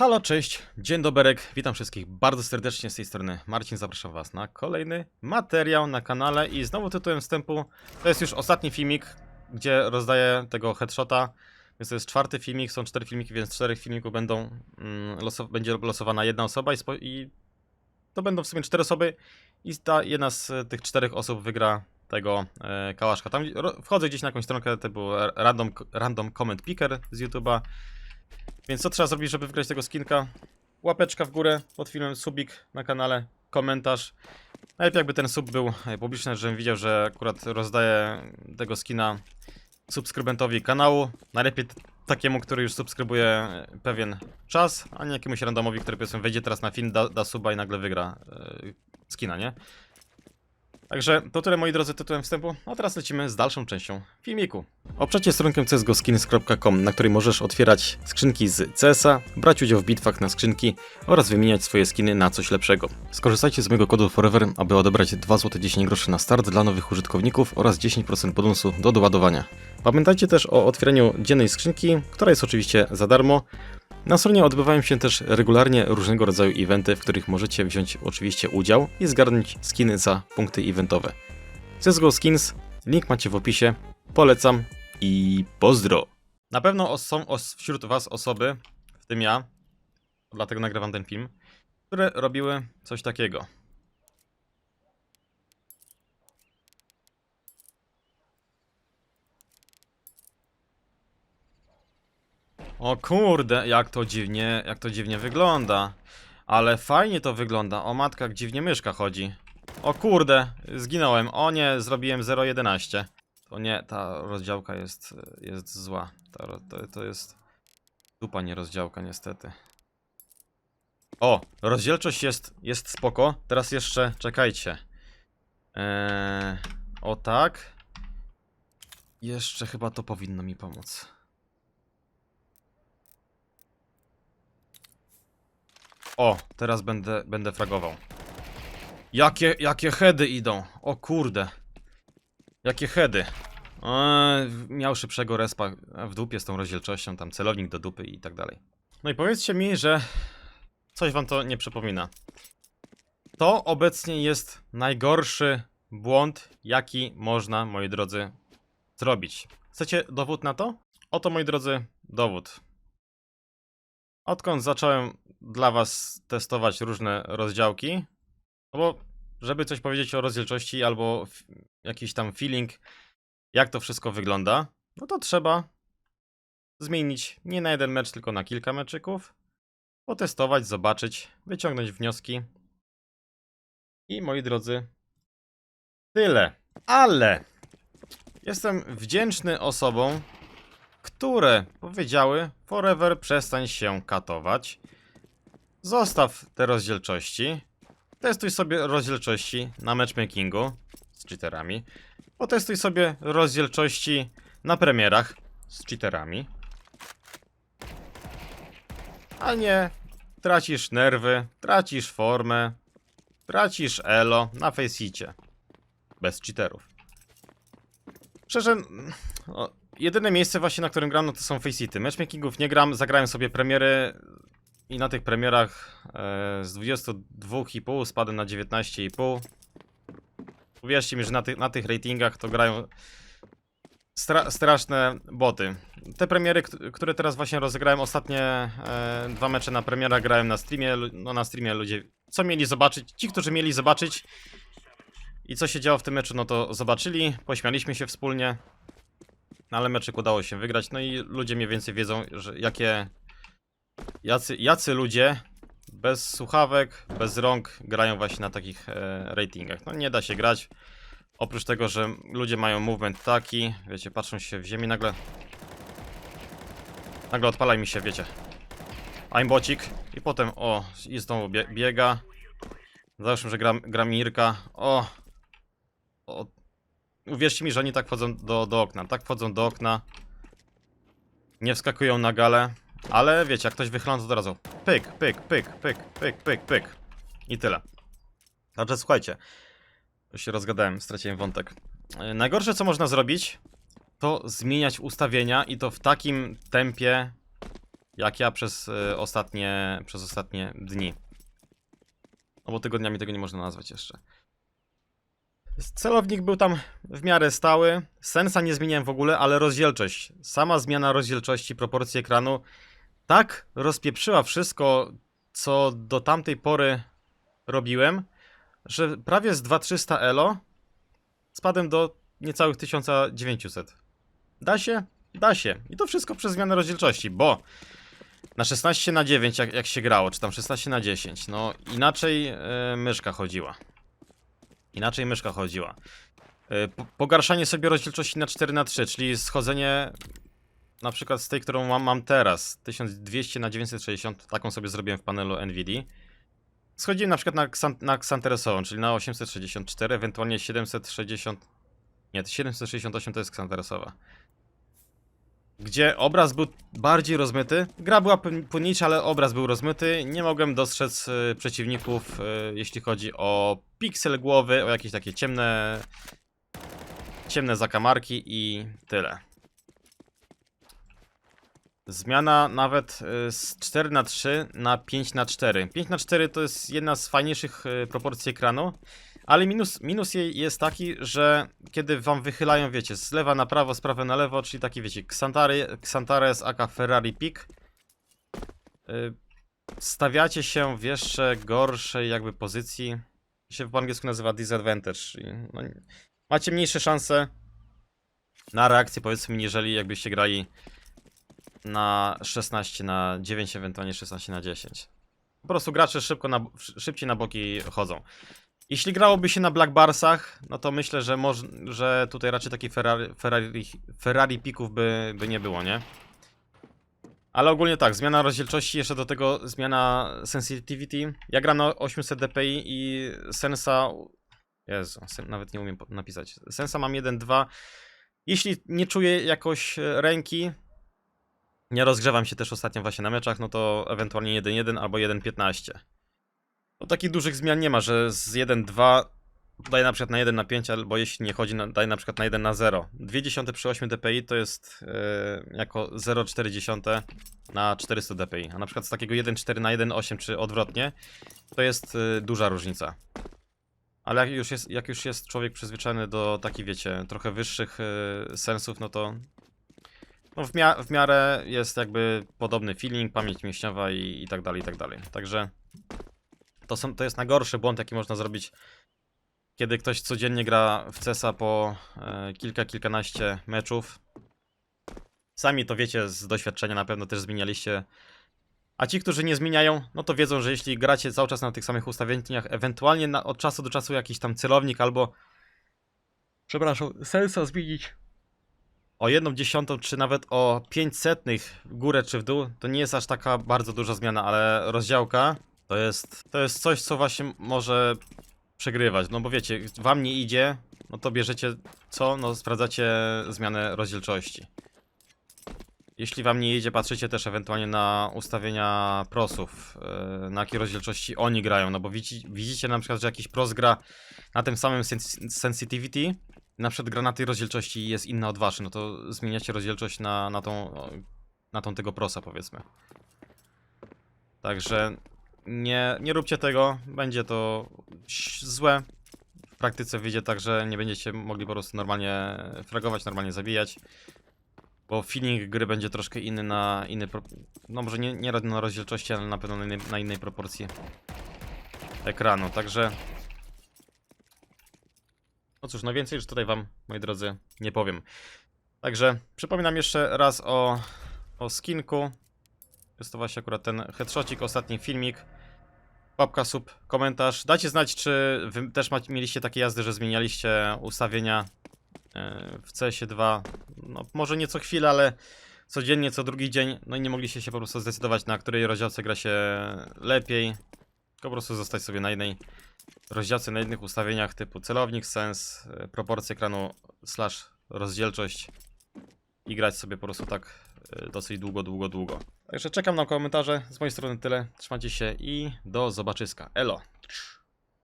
Halo, cześć, dzień doberek, witam wszystkich bardzo serdecznie z tej strony. Marcin, zapraszam was na kolejny materiał na kanale i znowu tytułem wstępu, to jest już ostatni filmik, gdzie rozdaję tego headshota, więc to jest czwarty filmik, są cztery filmiki, więc z czterech filmików będą, mm, będzie losowana jedna osoba i, i to będą w sumie cztery osoby i ta jedna z tych czterech osób wygra tego e, kałaszka. Tam wchodzę gdzieś na jakąś stronkę typu random, random comment picker z YouTube'a, więc co trzeba zrobić, żeby wygrać tego skinka? Łapeczka w górę pod filmem, subik na kanale, komentarz. Najlepiej jakby ten sub był e, publiczny, żebym widział, że akurat rozdaję tego skina subskrybentowi kanału. Najlepiej takiemu, który już subskrybuje e, pewien czas, a nie jakiemuś randomowi, który powiedzmy wejdzie teraz na film, da, da suba i nagle wygra e, skina, nie? Także to tyle moi drodzy tytułem wstępu, a teraz lecimy z dalszą częścią filmiku. Obczacie stronkę csgoskins.com, na której możesz otwierać skrzynki z CS-a, brać udział w bitwach na skrzynki oraz wymieniać swoje skiny na coś lepszego. Skorzystajcie z mojego kodu FOREVER, aby odebrać 2 zł 10 groszy na start dla nowych użytkowników oraz 10% bonusu do doładowania. Pamiętajcie też o otwieraniu dziennej skrzynki, która jest oczywiście za darmo. Na stronie odbywają się też regularnie różnego rodzaju eventy, w których możecie wziąć oczywiście udział i zgarnąć skiny za punkty eventowe. CSGO Skins, link macie w opisie, polecam i pozdro! Na pewno są wśród was osoby, w tym ja, dlatego nagrywam ten film, które robiły coś takiego. O kurde, jak to dziwnie, jak to dziwnie wygląda. Ale fajnie to wygląda. O matka, jak dziwnie myszka chodzi. O kurde, zginąłem. O nie, zrobiłem 0.11. To nie, ta rozdziałka jest, jest zła. Ta, to, to jest dupa nie rozdziałka niestety. O, rozdzielczość jest, jest spoko. Teraz jeszcze, czekajcie. Eee, o tak. Jeszcze chyba to powinno mi pomóc. O, teraz będę, będę fragował. Jakie, jakie heady idą? O kurde. Jakie heady. Eee, miał szybszego respa w dupie z tą rozdzielczością, tam celownik do dupy i tak dalej. No i powiedzcie mi, że coś wam to nie przypomina. To obecnie jest najgorszy błąd, jaki można, moi drodzy, zrobić. Chcecie dowód na to? Oto, moi drodzy, dowód. Odkąd zacząłem dla was testować różne rozdziałki, no bo żeby coś powiedzieć o rozdzielczości albo jakiś tam feeling, jak to wszystko wygląda, no to trzeba zmienić nie na jeden mecz, tylko na kilka meczyków, potestować, zobaczyć, wyciągnąć wnioski. I moi drodzy, tyle. Ale jestem wdzięczny osobom, które powiedziały: Forever, przestań się katować. Zostaw te rozdzielczości. Testuj sobie rozdzielczości na matchmakingu z cheaterami. Potestuj sobie rozdzielczości na premierach z cheaterami. A nie tracisz nerwy, tracisz formę, tracisz elo na faceicie. Bez cheaterów. Szczerze, o, jedyne miejsce właśnie, na którym gram, no to są faceity. Matchmakingów nie gram, zagrałem sobie premiery i na tych premierach e, z 22,5 spadłem na 19,5. Uwierzcie mi, że na, ty, na tych ratingach to grają stra straszne boty. Te premiery, kt- które teraz właśnie rozegrałem, ostatnie e, dwa mecze na premierach grałem na streamie, no na streamie ludzie, co mieli zobaczyć, ci, którzy mieli zobaczyć i co się działo w tym meczu, no to zobaczyli, pośmialiśmy się wspólnie, no ale meczyk udało się wygrać, no i ludzie mniej więcej wiedzą, że jakie, jacy, jacy ludzie bez słuchawek, bez rąk grają właśnie na takich e, ratingach. No nie da się grać. Oprócz tego, że ludzie mają movement taki, wiecie, patrzą się w ziemi, nagle... Nagle odpalaj mi się, wiecie. Aimbocik i potem, o, i znowu bie biega. Załóżmy, że gra, gra Mirka. O. Uwierzcie mi, że oni tak wchodzą do, do okna. Tak wchodzą do okna. Nie wskakują na galę. Ale wiecie, jak ktoś wychyla, to od razu pyk, pyk, pyk, pyk, pyk, pyk, pyk. I tyle. Także słuchajcie. Już się rozgadałem, straciłem wątek. Yy, Najgorsze, co można zrobić, to zmieniać ustawienia i to w takim tempie, jak ja przez y, ostatnie, przez ostatnie dni. No bo tygodniami tego nie można nazwać jeszcze. Celownik był tam w miarę stały. Sensa nie zmieniałem w ogóle, ale rozdzielczość. Sama zmiana rozdzielczości, proporcji ekranu tak rozpieprzyła wszystko, co do tamtej pory robiłem, że prawie z 2300 elo spadłem do niecałych 1900. Da się? Da się. I to wszystko przez zmianę rozdzielczości, bo na 16 na 9 jak, jak się grało, czy tam 16 na 10, no inaczej e, myszka chodziła. Inaczej myszka chodziła. E, po, pogarszanie sobie rozdzielczości na 4 na 3 czyli schodzenie na przykład z tej, którą mam, mam teraz, 1200 na 960, taką sobie zrobiłem w panelu NVIDIA. Schodziłem na przykład na, ksan, na czyli na 864, ewentualnie 760. Nie, 768 to jest ksanteresowa. Gdzie obraz był bardziej rozmyty. Gra była pł- płynniejsza, ale obraz był rozmyty. Nie mogłem dostrzec y, przeciwników, y, jeśli chodzi o piksel głowy, o jakieś takie ciemne. ciemne zakamarki i tyle. Zmiana nawet y, z 4 na 3 na 5 na 4 5 na 4 to jest jedna z fajniejszych y, proporcji ekranu, ale minus, minus jej jest taki, że kiedy wam wychylają, wiecie, z lewa na prawo, z prawa na lewo, czyli taki, wiecie, Xantary, Xantares aka Ferrari Peak, y, stawiacie się w jeszcze gorszej jakby pozycji, się po angielsku nazywa disadvantage, no, macie mniejsze szanse na reakcję, powiedzmy, niżeli jakbyście grali na 16 na 9, ewentualnie 16 na 10. Po prostu gracze szybko na, szybciej na boki chodzą. Jeśli grałoby się na Black Barsach, no to myślę, że, moż, że tutaj raczej takich Ferrari, Ferrari, Ferrari pików by, by nie było, nie? Ale ogólnie tak, zmiana rozdzielczości, jeszcze do tego zmiana sensitivity. Ja gram na 800 dpi i sensa... Jezu, nawet nie umiem napisać. Sensa mam 1.2. Jeśli nie czuję jakoś e, ręki, nie rozgrzewam się też ostatnio właśnie na meczach, no to ewentualnie 1.1 albo 1.15. No takich dużych zmian nie ma, że z 1.2 daje na przykład na 1 na 5, albo jeśli nie chodzi, na, daje na przykład na 1 na 0. 0,2 przy 8 dpi to jest yy, jako 0,4 na 400 dpi, a na przykład z takiego 1.4 na 1.8 czy odwrotnie, to jest yy, duża różnica. Ale jak już, jest, jak już jest człowiek przyzwyczajony do takich, wiecie, trochę wyższych yy, sensów, no to no w, mia w miarę jest jakby podobny feeling, pamięć mięśniowa i, i tak dalej, i tak dalej. Także to, są, to jest najgorszy błąd, jaki można zrobić, kiedy ktoś codziennie gra w CESa po e, kilka, kilkanaście meczów. Sami to wiecie z doświadczenia, na pewno też zmienialiście. A ci, którzy nie zmieniają, no to wiedzą, że jeśli gracie cały czas na tych samych ustawieniach, ewentualnie na, od czasu do czasu jakiś tam celownik albo przepraszam, sensa zmienić o jedną dziesiątą, czy nawet o 500 w górę czy w dół, to nie jest aż taka bardzo duża zmiana, ale rozdziałka to jest, to jest coś, co właśnie może przegrywać. No bo wiecie, wam nie idzie, no to bierzecie co? No sprawdzacie zmianę rozdzielczości. Jeśli wam nie idzie, patrzycie też ewentualnie na ustawienia prosów, yy, na jakiej rozdzielczości oni grają, no bo widzi, widzicie na przykład, że jakiś pros gra na tym samym sens sensitivity, na przykład gra na tej rozdzielczości jest inna od waszej, no to zmieniacie rozdzielczość na, na, tą, na tą tego prosa powiedzmy. Także nie, nie róbcie tego, będzie to złe. W praktyce wyjdzie tak, że nie będziecie mogli po prostu normalnie fragować, normalnie zabijać. Bo feeling gry będzie troszkę inny na inny. No może nie, nie na rozdzielczości, ale na pewno na innej, na innej proporcji ekranu. Także no cóż, no więcej już tutaj wam, moi drodzy, nie powiem. Także przypominam jeszcze raz o, o skinku. Jest to właśnie akurat ten headshotик, ostatni filmik. Łapka, sub, komentarz. Dajcie znać, czy wy też mieliście takie jazdy, że zmienialiście ustawienia e, w CS-ie 2. No, może nie co chwilę, ale codziennie, co drugi dzień. No i nie mogliście się po prostu zdecydować, na której rozdziałce gra się lepiej. Tylko po prostu zostać sobie na jednej rozdziałce, na innych ustawieniach typu celownik, sens, e, proporcje ekranu, slash rozdzielczość i grać sobie po prostu tak e, dosyć długo, długo, długo. Także czekam na komentarze. Z mojej strony tyle. Trzymajcie się i do zobaczyska. Elo!